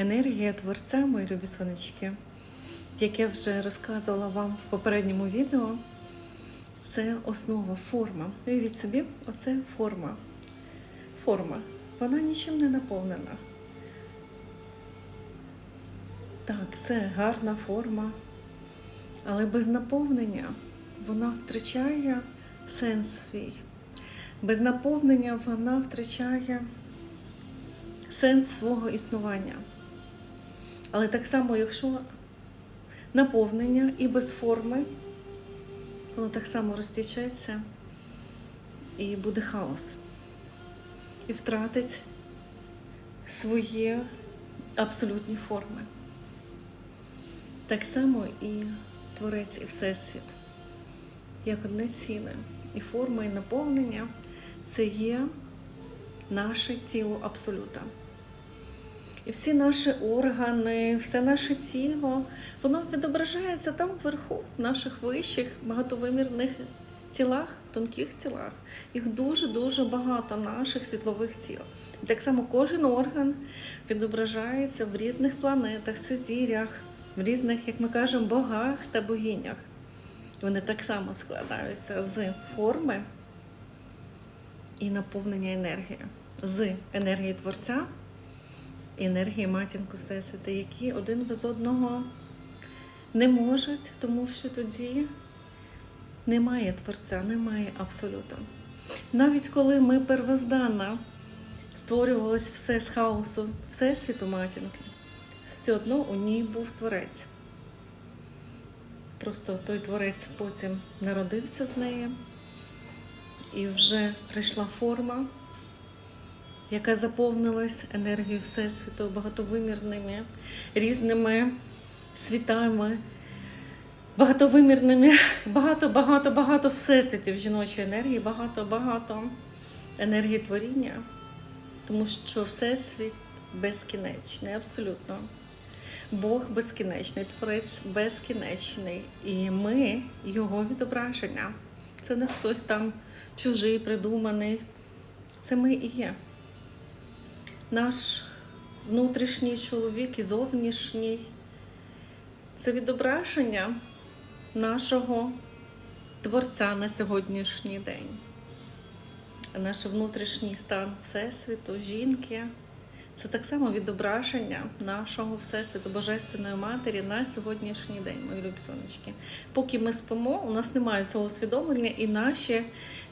Енергія творця, мої любі сонечки, як я вже розказувала вам в попередньому відео, це основа форма. Уявіть собі, оце форма. Форма. Вона нічим не наповнена. Так, це гарна форма, але без наповнення вона втрачає сенс свій. Без наповнення вона втрачає сенс свого існування. Але так само, якщо наповнення і без форми, воно так само розтічеться і буде хаос. І втратить свої абсолютні форми. Так само і Творець, і Всесвіт, як одне ціле. І форма, і наповнення це є наше тіло абсолюта. І всі наші органи, все наше тіло, воно відображається там вверху, в наших вищих багатовимірних тілах, тонких тілах. Їх дуже-дуже багато наших світлових тіл. Так само кожен орган відображається в різних планетах, сузір'ях, в різних, як ми кажемо, богах та богинях. Вони так само складаються з форми і наповнення енергії, з енергії Творця енергії матінку Всесвіта, які один без одного не можуть, тому що тоді немає Творця, немає абсолюту. Навіть коли ми первозданно створювалось все з хаосу Всесвіту матінки, все одно у ній був творець. Просто той творець потім народився з неї, і вже прийшла форма, яка заповнилась енергією Всесвіту, багатовимірними різними світами, багатовимірними, багато-багато-багато всесвітів жіночої енергії, багато-багато енергії творіння, тому що всесвіт безкінечний, абсолютно. Бог безкінечний, Творець безкінечний. І ми його відображення. Це не хтось там чужий, придуманий. Це ми і є. Наш внутрішній чоловік і зовнішній це відображення нашого Творця на сьогоднішній день. Наш внутрішній стан Всесвіту, жінки. Це так само відображення нашого Всесвіту Божественної Матері на сьогоднішній день, мої любі сонечки. Поки ми спимо, у нас немає цього усвідомлення, і наші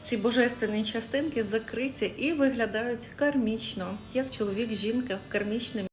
ці божественні частинки закриті і виглядають кармічно, як чоловік, жінка в кармічному